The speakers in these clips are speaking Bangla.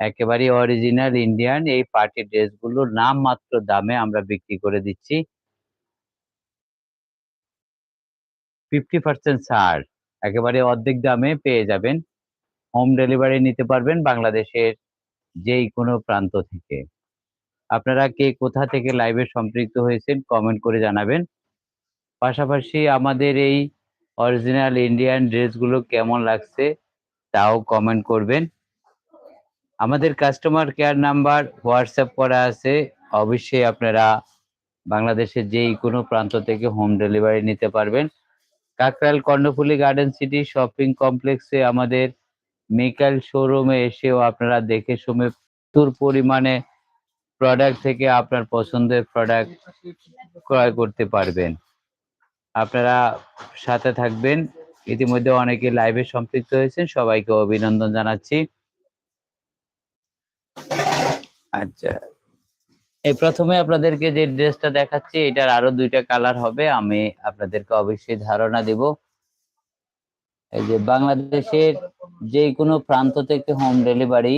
একেবারে অরিজিনাল ইন্ডিয়ান এই পার্টি ড্রেসগুলো নামমাত্র দামে আমরা বিক্রি করে দিচ্ছি। 50% ছাড়। একেবারে অর্ধেক দামে পেয়ে যাবেন। হোম ডেলিভারি নিতে পারবেন বাংলাদেশের যেই কোনো প্রান্ত থেকে। আপনারা কে কোথা থেকে লাইভে সম্পৃক্ত হয়েছেন কমেন্ট করে জানাবেন। পাশাপাশি আমাদের এই অরিজিনাল ইন্ডিয়ান ড্রেসগুলো কেমন লাগছে তাও কমেন্ট করবেন। আমাদের কাস্টমার কেয়ার নাম্বার হোয়াটসঅ্যাপ করা আছে। অবশ্যই আপনারা বাংলাদেশের যেই কোনো প্রান্ত থেকে হোম ডেলিভারি নিতে পারবেন। Kakrail, Karnaphuli garden city shopping কমপ্লেক্সে আমাদের মেকাল শোরুমে এসেও আপনারা দেখে শুনে প্রচুর পরিমাণে প্রোডাক্ট থেকে আপনার পছন্দের প্রোডাক্ট ক্রয় করতে পারবেন। আপনারা সাথে থাকবেন। ইতিমধ্যে অনেকে লাইভে সম্পৃক্ত হয়েছেন। সবাইকে অভিনন্দন জানাচ্ছি। আচ্ছা। এই ১ম এ আপনাদেরকে যে ড্রেসটা দেখাচ্ছি, এটার আরও ২ টা কালার হবে। আমি আপনাদেরকে অবশ্যই ধারণা দিব। এই যে বাংলাদেশের যেকোনো প্রান্ত থেকে হোম ডেলিভারি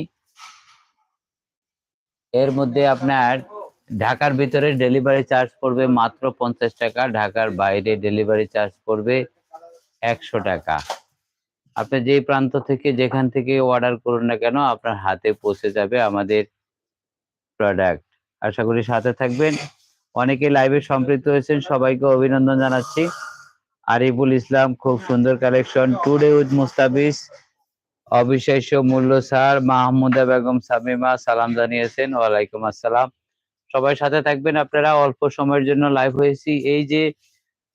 এর মধ্যে আপনার ঢাকার ভিতরে ডেলিভারি চার্জ পড়বে মাত্র ৫০ টাকা। ঢাকার বাইরে ডেলিভারি চার্জ পড়বে ১০০ টাকা। আপনি যেই প্রান্ত থেকে যেখান থেকে অর্ডার করুন না কেন, আপনার হাতে পৌঁছে যাবে আমাদের প্রোডাক্ট। আশা করি সাথে থাকবেন। অনেকে লাইভে সম্পৃক্ত হয়েছেন, সবাইকে অভিনন্দন জানাচ্ছি। আরিফুল ইসলাম, খুব সুন্দর কালেকশন টুডে উইথ মুস্তাফিজ অবিশ্বাস্য মূল্য স্যার মাহমুদা বেগম সামিমা, সালাম জানিয়েছেন, ওয়ালাইকুম আসসালাম সবাই সাথে থাকবেন, আপনারা অল্প সময়ের জন্য লাইভ হয়েছি এই যে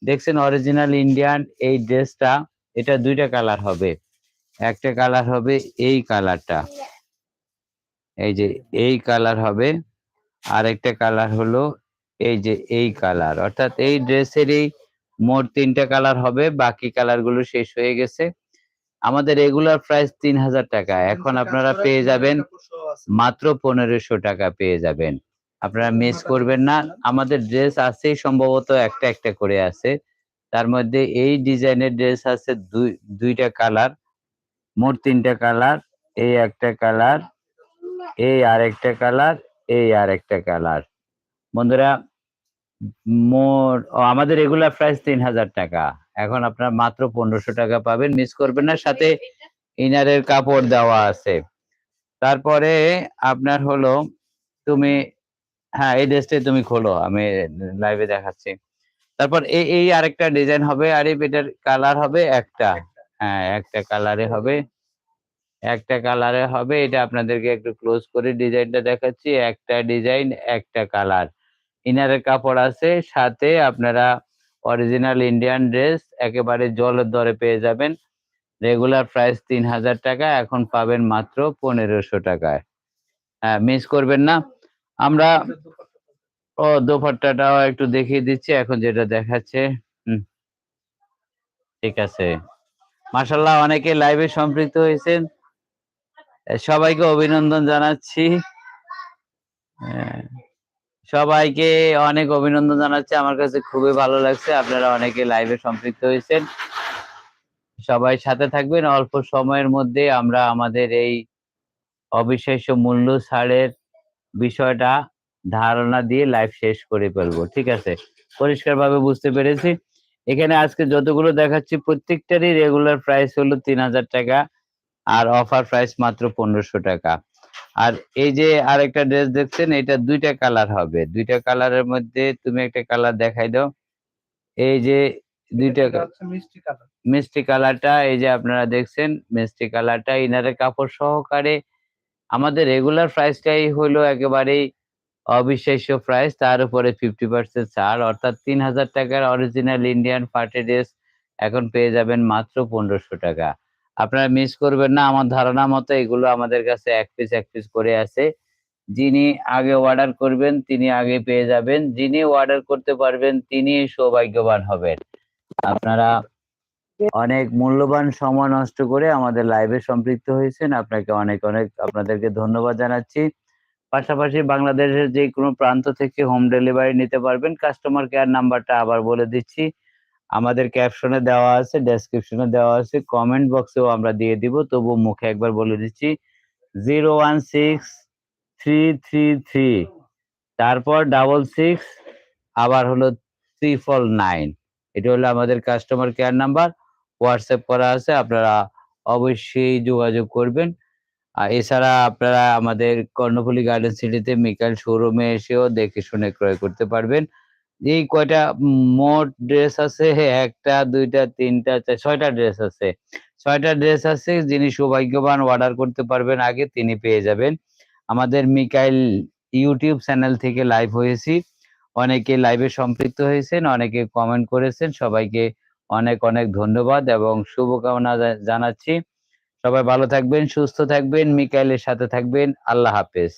দেখছেন অরিজিনাল ইন্ডিয়ান এই ড্রেসটা এটা দুইটা কালার হবে একটা কালার হবে এই কালারটা এই যে এই কালার হবে আর একটা কালার হলো এই যে এই কালার অর্থাৎ এই ড্রেসেরই মোট তিনটা কালার হবে বাকি কালারগুলো শেষ হয়ে গেছে। আমাদের রেগুলার প্রাইস তিন হাজার টাকা এখন আপনারা পেয়ে যাবেন মাত্র পনেরোশো টাকা পেয়ে যাবেন। আপনারা মিস করবেন না আমাদের ড্রেস আছেই সম্ভবত একটা একটা করে আছে। তার মধ্যে এই ডিজাইনের ড্রেস আছে দুই দুইটা কালার মোট তিনটা কালার এই একটা কালার এই আর একটা কালার এই আর একটা কালার বন্ধুরা, মোট আমাদের রেগুলার প্রাইস তিন হাজার টাকা। এখন আপনার মাত্র পনেরোশো টাকা পাবেন মিস করবেন না। সাথে ইনারের কাপড় দেওয়া আছে। তারপরে আপনার হলো, তুমি হ্যাঁ এই ড্রেসটাই তুমি খোলো, আমি লাইভে দেখাচ্ছি। তারপর এই এই আরেকটা ডিজাইন হবে, আর এই এটার কালার হবে একটা। হ্যাঁ একটা কালারে হবে। একটা কালারে হবে, এটা আপনাদেরকে একটু ক্লোজ করে ডিজাইনটা দেখাচ্ছি, একটা ডিজাইন একটা কালার ইনারের কাপড় আছে, সাথে আপনারা অরিজিনাল ইন্ডিয়ান ড্রেস একেবারে জলের দরে পেয়ে যাবেন। রেগুলার প্রাইস তিন হাজার টাকা, এখন পাবেন মাত্র পনেরোশো টাকায়। হ্যাঁ মিস করবেন না। আমরা ও, দোপাট্টাটাও একটু দেখিয়ে দিচ্ছি, এখন যেটা দেখাচ্ছে, হুম। ঠিক আছে। মাসাল্লাহ অনেকে লাইভে সম্পৃক্ত হয়েছেন। সবাইকে অভিনন্দন জানাচ্ছি। সবাইকে অনেক অভিনন্দন জানাচ্ছি। আমার কাছে খুবই ভালো লাগছে। আপনারা অনেকে লাইভে সম্পৃক্ত হয়েছেন। সবাই সাথে থাকবেন। অল্প সময়ের মধ্যে আমরা আমাদের এই অবিশ্বাস্য মূল্য ছাড়ের বিষয়টা ধারণা দিয়ে লাইভ শেষ করে ফেলব। ঠিক আছে? পরিষ্কারভাবে বুঝতে পেরেছি। এখানে আজকে যতগুলো দেখাচ্ছি, প্রত্যেকটারই রেগুলার প্রাইস হলো তিন হাজার টাকা। আর অফার প্রাইস মাত্র পনেরোশো টাকা। আর এই যে আরেকটা ড্রেস দেখছেন এটা দুইটা কালার হবে। দুইটা কালারের মধ্যে তুমি একটা কালার দেখাই দাও। এই যে দুইটা মিষ্টি কালার মিষ্টি কালারটা এই যে আপনারা দেখছেন মিষ্টি কালারটা ইনারের কাপড় সহকারে আমাদের রেগুলার প্রাইসটাই হলো একেবারেই অবিশ্বাস্য প্রাইস তার উপরে ফিফটি পার্সেন্ট ছাড় অর্থাৎ তিন হাজার টাকার অরিজিনাল ইন্ডিয়ান পার্টি ড্রেস এখন পেয়ে যাবেন মাত্র পনেরোশো টাকা। আপনারা মিস করবেন না। আমার ধারণা মতো এগুলো আমাদের কাছে এক পিস এক পিস করে আছে। যিনি আগে অর্ডার করবেন, তিনি আগে পেয়ে যাবেন। যিনি অর্ডার করতে পারবেন, তিনি সৌভাগ্যবান হবেন। আপনারা অনেক মূল্যবান সময় নষ্ট করে আমাদের লাইভে সম্পৃক্ত হয়েছেন। আপনাকে অনেক অনেক আপনাদেরকে ধন্যবাদ জানাচ্ছি। পাশাপাশি বাংলাদেশের যে কোনো প্রান্ত থেকে হোম ডেলিভারি নিতে পারবেন। কাস্টমার কেয়ার নাম্বারটা আবার বলে দিচ্ছি। আমাদের ক্যাপশনে দেওয়া আছে ডেসক্রিপশনে দেওয়া আছে কমেন্ট বক্সেও আমরা দিয়ে দিব। তবু মুখে একবার বলে দিচ্ছি zero one six three three three তারপর ডাবল সিক্স আবার হলো ত্রিপল নাইন এটা হলো আমাদের কাস্টমার কেয়ার নাম্বার হোয়াটসঅ্যাপ করা আছে, আপনারা অবশ্যই যোগাযোগ করবেন। আর এছাড়া আপনারা আমাদের কর্ণফুলী গার্ডেন সিটিতে মিকাইল শোরুমে এসেও দেখে শুনে ক্রয় করতে পারবেন। এই কয়টা মোট ড্রেস আছে একটা, দুইটা, তিনটা ছয়টা ড্রেস আছে। ছয়টা ড্রেস আছে, যিনি সৌভাগ্যবান অর্ডার করতে পারবেন, আগে তিনি পেয়ে যাবেন। আমাদের মিকাইল ইউটিউব চ্যানেল থেকে লাইভ হয়েছি। অনেকে লাইভে সম্পৃক্ত হয়েছেন, অনেকে কমেন্ট করেছেন। সবাইকে অনেক অনেক ধন্যবাদ এবং শুভকামনা জানাচ্ছি। সবাই ভালো থাকবেন, সুস্থ থাকবেন, মিকাইলের সাথে থাকবেন। আল্লাহ হাফেজ।